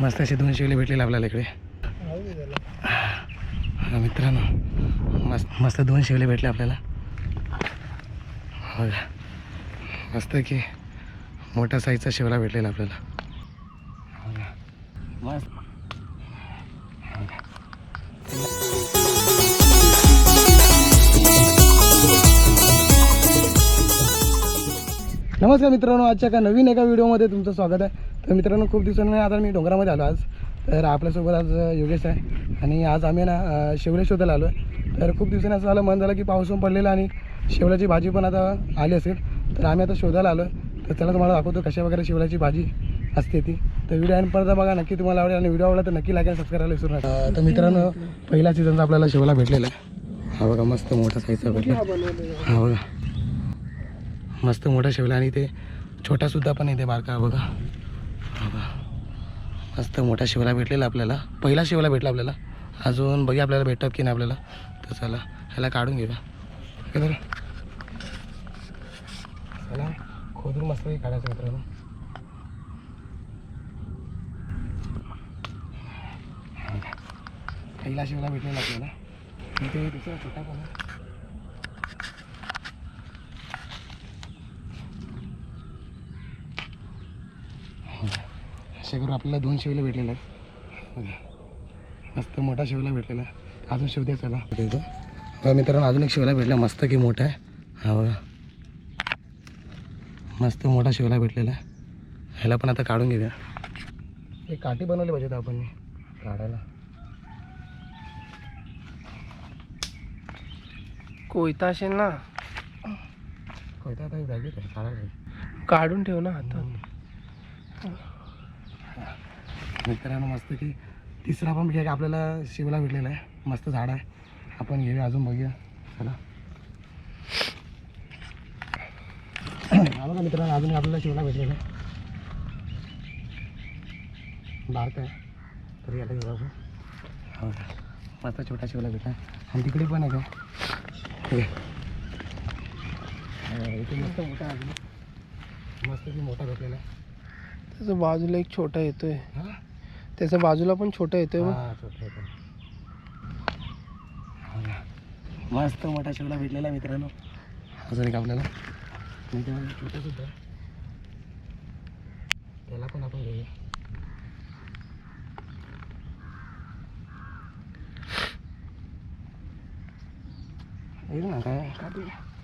मस्त असे दोन शिवले भेटलेले आपल्याला इकडे. मित्रांनो मस्त मस्त दोन शिवले भेटले आपल्याला. हो का? मस्त की मोठ्या साईजचा शिवला भेटलेला आपल्याला. हो का? मस्त. नमस्कार मित्रांनो आजच्या एका नवीन एका व्हिडिओमध्ये तुमचं स्वागत आहे. तर मित्रांनो खूप दिवसांनी आता मी डोंगरामध्ये आलो आज. तर आपल्यासोबत आज योगेश आहे. आणि आज आम्ही ना शेवले शोधायला आलो आहे तर खूप दिवसांनी असं झालं मन झालं की पाऊस पण पडलेला आणि शेवल्याची भाजी पण आता आली असेल. तर आम्ही आता शोधायला आलो तर चला तुम्हाला दाखवतो कशा वगैरे शेवल्याची भाजी असते ती. तर व्हिडिओ आणि परत बघा नक्की तुम्हाला आवडेल आणि व्हिडिओ आवडला तर नक्की लागेल सबस्क्राईब करायला विसरू नका. तर मित्रांनो पहिला सीझनचा आपल्याला शेवला भेटलेला आहे. हा बघा मस्त मोठा साईजचा भेटला. हा बघा. मस्त मोठा शेवला आणि ते छोटासुद्धा पण येते बारका बघा. बघा. मस्त मोठा शिवला भेटलेला आपल्याला. पहिला शिवला भेटला आपल्याला. अजून बघी आपल्याला भेटतात की नाही आपल्याला. तर चला ह्याला काढून घेऊया. तर. चला खोदून मस्त काढायचं मित्रांनो. पहिला शिवला भेटलेला आपल्याला. आणि ते दुसरा छोटा पण आहे. अशा करून आपल्याला दोन शेवले भेटलेले आहेत. बघा. मस्त मोठा शेवला भेटलेला आहे. अजून शेव द्या चला बघा मित्रांनो अजून एक शेवला भेटला. मस्त की मोठा आहे. हा बघा. मस्त मोठा शेवला भेटलेला आहे. ह्याला पण आता काढून घेऊया. एक काठी बनवली पाहिजे होतं आपण. काढायला. कोयता असेल ना. कोयता आता बॅगेत आहे काढायला. काढून ठेव ना हातात. मित्रांनो मस्त की तिसरा पण एक आपल्याला शिवला भेटलेला आहे. मस्त झाड आहे. आपण घेऊया अजून बघूया. चला. हा बघा मित्रांनो अजून आपल्याला शिवला भेटलेला आहे. बारका आहे. तरी आता घेऊ आपण. हो का. मस्त छोटा शिवला भेटला आणि तिकडे पण आहे का? इथे मस्त मोठा अजून. मस्त की मोठा भेटलेला आहे. त्याच्या बाजूला एक छोटा येतोय. हां? त्याच्या बाजूला पण छोटा येतोय बघ. हा, छोटा आहे तो. हो ना. मस्त मोठा शेवला भेटलेला मित्रांनो अजून एक आपल्याला छोटा सुद्धा. त्याला पण आपण घेऊया येईल ना काय काढू. हो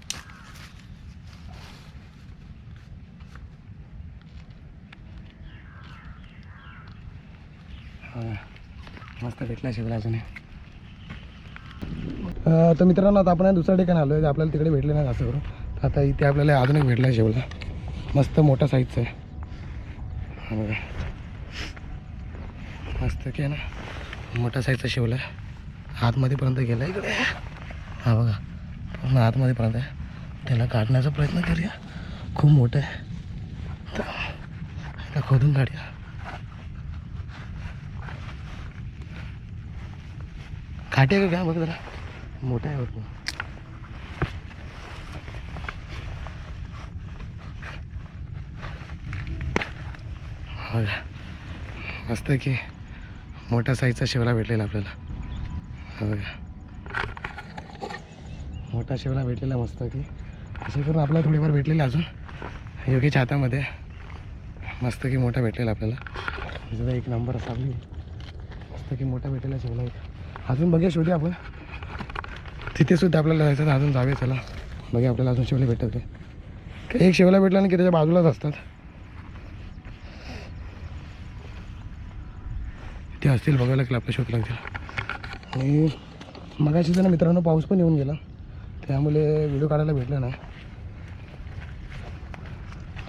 मस्त भेटला शिवला अजून तर मित्रांनो आता आपण दुसऱ्या ठिकाणी आलो आहे. आपल्याला तिकडे भेटले नाही असं करू तर आता इथे आपल्याला अजून एक भेटला शेवला. मस्त मोठा साईजचा आहे. बघा. मस्त की ना? मोठा साईजचा शेवला. आहे आतमध्येपर्यंत गेला इकडे. हा बघा. पूर्ण आतमध्येपर्यंत आहे. त्याला काढण्याचा प्रयत्न करूया. खूप मोठं आहे. तर खोदून काढूया. खाटे का काय बघ जरा. मोठा आहे बघ हो का. मस्त की मोठ्या साईजचा शेवला भेटलेला आपल्याला. हो बघा मोठा शेवला भेटलेला मस्त की. असे करून आपल्याला थोडीफार भेटलेला अजून. योगीच्या हातामध्ये मस्त की मोठा भेटलेला आपल्याला. एक नंबर असा आपली. मस्त की मोठा भेटलेला शेवला एक. अजून बघूया शोधूया आपण. तिथे सुद्धा आपल्याला जायचं तर अजून जाऊया चला बघा आपल्याला अजून शेवले भेटत ते काही एक शेवला भेटला ना की त्याच्या बाजूलाच असतात. ते असतील बघायला लागलं आपल्या शोध लागतील. आणि मगाशी ना मित्रांनो पाऊस पण येऊन गेला. त्यामुळे व्हिडिओ काढायला भेटला नाही.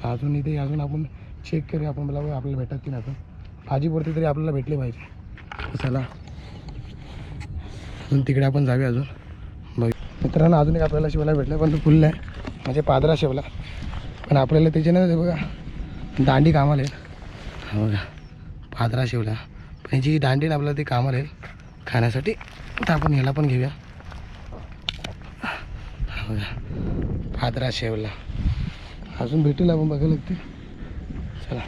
अजून इथे अजून आपण चेक करूया आपण मला आपल्याला भेटत की नाही आता. भाजीपुरती तरी आपल्याला भेटले पाहिजे. चला. अजून तिकडे आपण जाऊया अजून. बघ. मित्रांनो अजून एक आपल्याला शिवायला भेटलं पण तो फुल आहे. म्हणजे पादरा शिवला. पण आपल्याला त्याचे ना बघा दांडी कामाला येईल. बघा पादरा शिवला. पण जी दांडी ना आपल्याला ती कामाला येईल. खाण्यासाठी. तर आपण ह्याला पण घेऊया. बघा पादरा शेवला. अजून भेटेल आपण बघायला लागते. चला.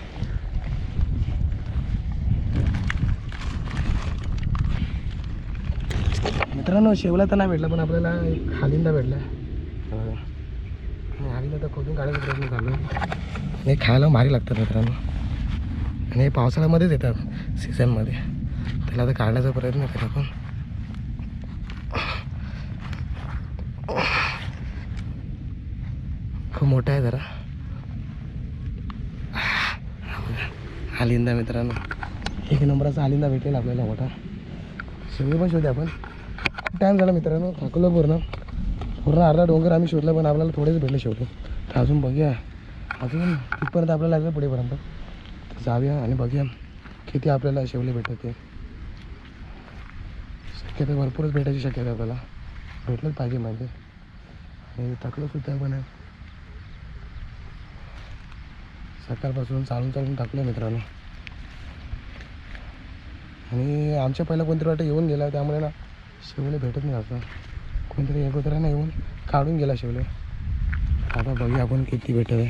मित्रांनो शेवला तर नाही भेटला पण आपल्याला एक हालिंदा भेटला. आणि हालिंदा तर खोदून काढायचा प्रयत्न आहे. आणि खायला भारी लागतात मित्रांनो. आणि हे पावसाळ्यामध्येच येतात सीझनमध्ये त्याला आता काढण्याचा प्रयत्न करा आपण. खूप मोठा आहे जरा. हालिंदा मित्रांनो. एक नंबराचा हालिंदा भेटेल आपल्याला मोठा. शेवटी पण शोधे आपण. खूप टाईम झाला मित्रांनो. थकलो पूर्ण. पूर्ण अर्धा डोंगर आम्ही शोधला पण आपल्याला थोडेच भेटले शेवटी. तर अजून बघूया. अजून तिथपर्यंत आपल्याला लागलं पुढेपर्यंत. जाऊया आणि बघूया किती आपल्याला शेवले भेटत. ते शक्यता भरपूरच भेटायची शक्यता आपल्याला. भेटलंच पाहिजे म्हणजे. आणि थकलो सुद्धा पण आहे. सकाळपासून चालून चालून टाकलं मित्रांनो. आणि आमच्या पहिला कोणतरी वाटतं येऊन गेला त्यामुळे ना शेवले भेटत नाही आता. कोणतरी एकोतरानं येऊन काढून गेला शेवले. आता बघूया आपण किती भेटत आहे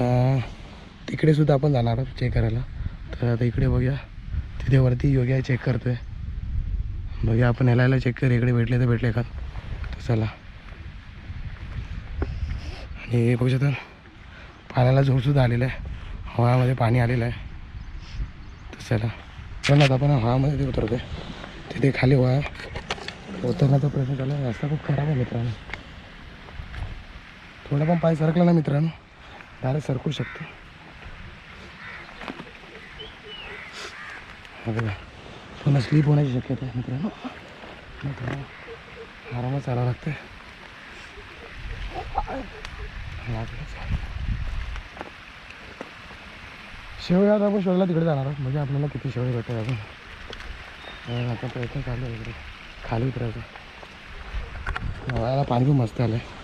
तर तिकडे सुद्धा आपण जाणार आहोत चेक करायला. तर आता इकडे बघूया. तिथे वरती योग्य चेक करतोय. बघूया आपण याला चेक कर इकडे भेटले तर भेटले का? तर चला. आणि हे बघू शकता पाण्याला जोरसुद्धा आलेला आहे. हवामध्ये पाणी आलेलं आहे. तर चला. पण आता आपण हवामध्ये ते उतरतोय. तिथे खाली हवा होताना प्रयत्न प्रश्न आहे रस्ता खूप खराब आहे मित्रांनो. थोडा पण पाय सरकला ना मित्रांनो डायरेक्ट सरकू शकतो. बघा पुन्हा स्लीप होण्याची शक्यता आहे मित्रांनो. मित्रांनो आरामात चालावं लागतं शेवया आता आपण शोधला तिकडे जाणार आहोत. म्हणजे आपल्याला किती शेवळी भेटतात अजून. आता प्रयत्न चालू आहे इकडे. खाली उतरायचं. हवाला पाणी पण मस्त आलं आहे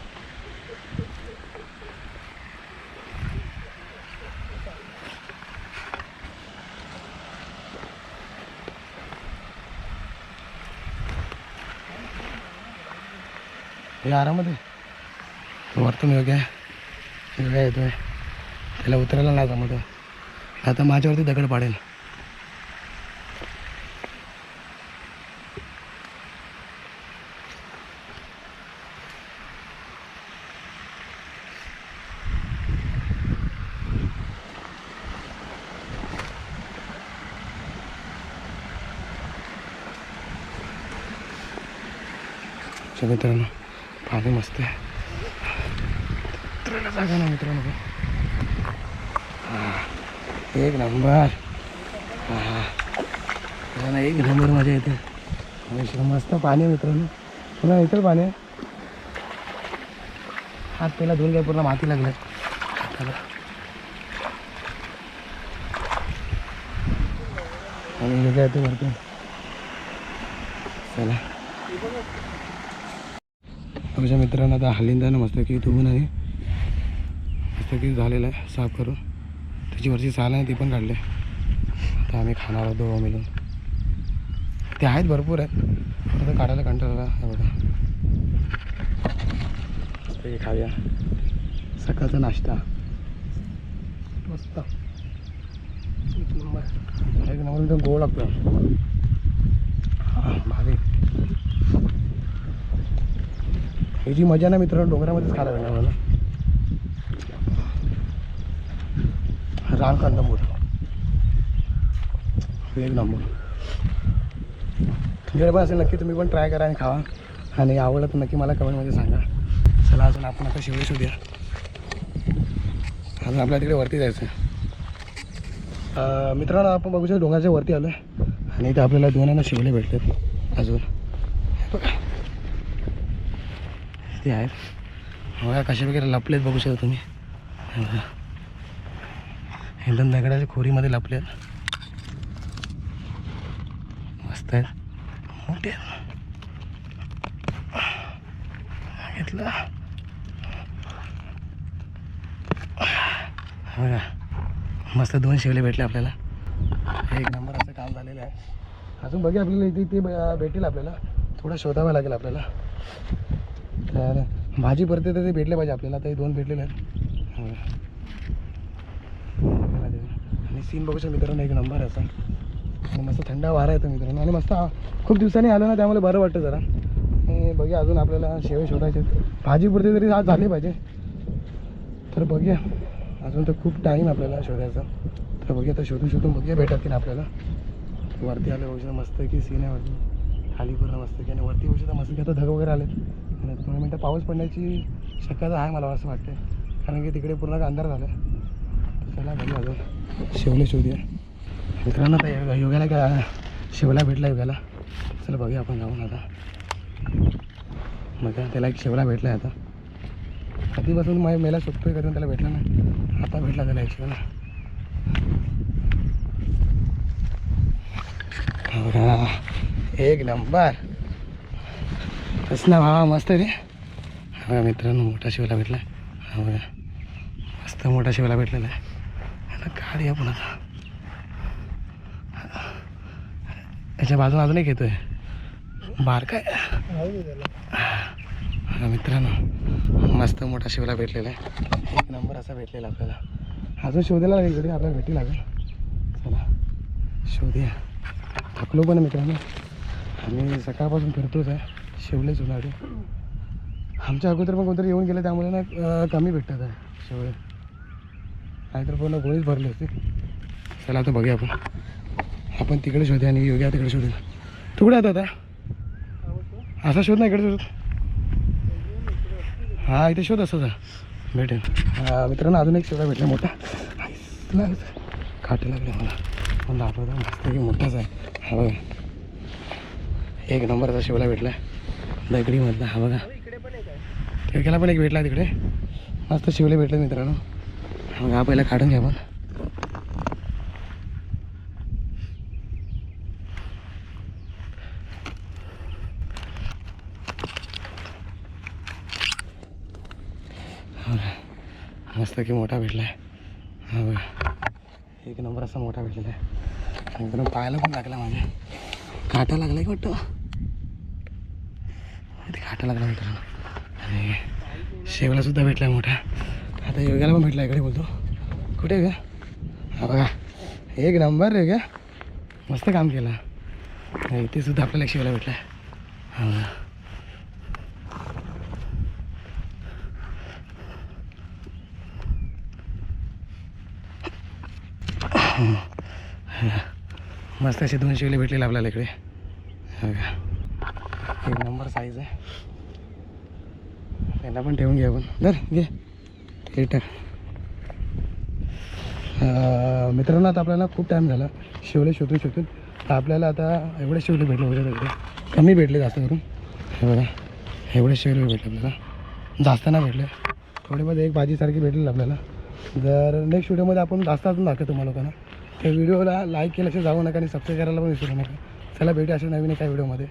हे आरामात आहे वरतून योग्य आहे योग्य येतोय त्याला उतरायला नाही जमत. आहे. आता माझ्यावरती दगड पाडेल. मित्रांनो. पाणी मस्त आहे. उतरायला जागा ना मित्रांनो. एक नंबर. हा. एक नंबर मजा येते. मस्त पाणी आहे मित्रांनो. पुन्हा इतर पाणी हात पहिला धुवून घ्या पूर्ण माती लागल्या हाताला आणि मजा येते भरपूर वरती चला. आमच्या मित्रांना आता हलिंदानं मस्त की धुवून आणि मस्त की झालेलं आहे साफ करून. त्याची वरची साल आहे ती पण काढली आता आम्ही खाणार आहोत दोघं मिळून. ते आहेत भरपूर आहेत. आता काढायला कंटाळा हे बघा. हे खाऊया. सकाळचा नाश्ता. मस्त. एक नंबर. एक नंबर गोड लागतो हां भारी. ही जी मजा ना मित्रांनो डोंगरामध्येच खायला मिळणार मला. रान कंदमूळ एक नंबर. तुमच्याकडे पण असेल नक्की तुम्ही पण ट्राय करा आणि खावा. आणि आवडलं तर नक्की मला कमेंटमध्ये सांगा. चला अजून आपण आता शिवळे शोधूया. अजून आपल्या तिकडे वरती जायचं मित्रांनो आपण बघू शकतो डोंगराच्या वरती आलो आहे आणि इथे आपल्याला दोनांना शिवले भेटतात अजून हे बघा ते आहेत. हो, बघा कशा वगैरे लपलेत बघू शकता तुम्ही. एकदम दगडाच्या खोरीमध्ये लपलेत. मस्त आहेत. मोठे घेतला घेतलं बघा मस्त दोन शेवले भेटले आपल्याला. एक नंबर असं काम झालेलं आहे. अजून बघा आपल्याला इथे ते भेटेल आपल्याला. थोडं शोधावं लागेल आपल्याला. तर भाजी परते तर ते भेटले पाहिजे आपल्याला आता हे दोन भेटलेले आहेत. हो. आणि सीन बघू शकतो मित्रांनो एक नंबर असा. आणि मस्त थंड वारा येतो मित्रांनो. आणि मस्त खूप दिवसांनी आलो ना त्यामुळे बरं वाटतं जरा. आणि बघूया अजून आपल्याला शेवे शोधायचे भाजी पुरते तरी आज झाली पाहिजे. तर बघूया. अजून तर खूप टाईम आपल्याला शोधायचा. तर बघूया तर शोधून शोधून बघूया भेटत की ना आपल्याला. वरती आलं औषध मस्त की सीन आहे वरती. खाली पूर्ण मस्त की आणि वरती औषध मस्त की आता धग वगैरे आले दोन मिनटं पाऊस पडण्याची शक्यता आहे मला असं वाटतं कारण की तिकडे पूर्ण अंधार झाला आहे चला घरी अजून शिवले शोधूया. मित्रांनो आता यो- योगाला का शिवला भेटला योगाला. चला बघूया आपण जाऊन आता. मग त्याला एक शेवला भेटला आहे आता. कधीपासून माझ्या मेला शोधतोय कधी त्याला भेटला नाही. आता भेटला त्याला एक शेवला. ना, एक नंबर. तस ना भावा मस्त रे. हा बघा मित्रांनो मोठा शिवला भेटला हा बघा. मस्त मोठा शिवला भेटलेला आहे. आता गाडी आपण त्याच्या बाजूला अजून एक येतोय. बार काय? हा मित्रांनो मस्त मोठा शिवला भेटलेला आहे. एक नंबर असा भेटलेला आपल्याला. अजून शोधायला लागेल इकडे आपल्याला भेटी लागेल. चला शोधूया थकलो पण मित्रांनो. आम्ही सकाळपासून फिरतोच आहे. शेवले सोनाडे आमच्या अगोदर पण कोणतरी येऊन गेलं त्यामुळे ना कमी भेटतात आहे शेवळे. नाहीतर पूर्ण गोळीच भरली असते. चला आता बघूया आपण. आपण तिकडे शोधूया आणि योग्या तिकडे शोधूया तू कुठे आता आता? असा शोध ना इकडे शोध. हा इथे शोध असं भेटेल मित्रांनो अजून एक शेवडा भेटला मोठा. काटे लागले मला. पण दाखवतो मस्त की मोठाच आहे. हा बघा. एक नंबरचा शेवला भेटला. दगडीमधला हा बघा. तिकडे पण एक भेटला तिकडे. मस्त शिवले भेटले मित्रांनो. हा बघा हा पहिला काढून घ्या पण मस्त की मोठा भेटला आहे हा बघा एक नंबर असा मोठा भेटलेला आहे एकदम पाहायला पण लागला माझ्या. काटा लागला की वाटतं. ते लागला मित्रांनो. आणि शेवला सुद्धा भेटला मोठा. आता योग्याला पण भेटला इकडे बोलतो. कुठे आहे का हा बघा. एक नंबर रे का मस्त काम केलं. इथे सुद्धा आपल्याला शेवला भेटला. हां मस्त असे दोन शिवले भेटलेले आपल्याला इकडे. एक नंबर साईज आहे. त्यांना पण ठेवून घ्या आपण. धर घे. हे टाक. मित्रांनो आता आपल्याला खूप टाईम झाला. शिवले शोधून शोधून. तर आपल्याला आता एवढे शिवले भेटले होते तिकडे कमी भेटले जास्त करून. हे बघा. एवढे शिवले भेटले आपल्याला. जास्त नाही भेटले. थोडेमध्ये एक भाजीसारखी भेटलेली आपल्याला. जर नेक्स्ट व्हिडिओमध्ये आपण जास्त अजून दाखवतो तुम्हाला लोकांना. त्या व्हिडिओला लाईक केल्याशिवाय जाऊ नका आणि सबस्क्राईब करायला पण विसरू नका. चला भेटू अशा नवीन एका व्हिडिओमध्ये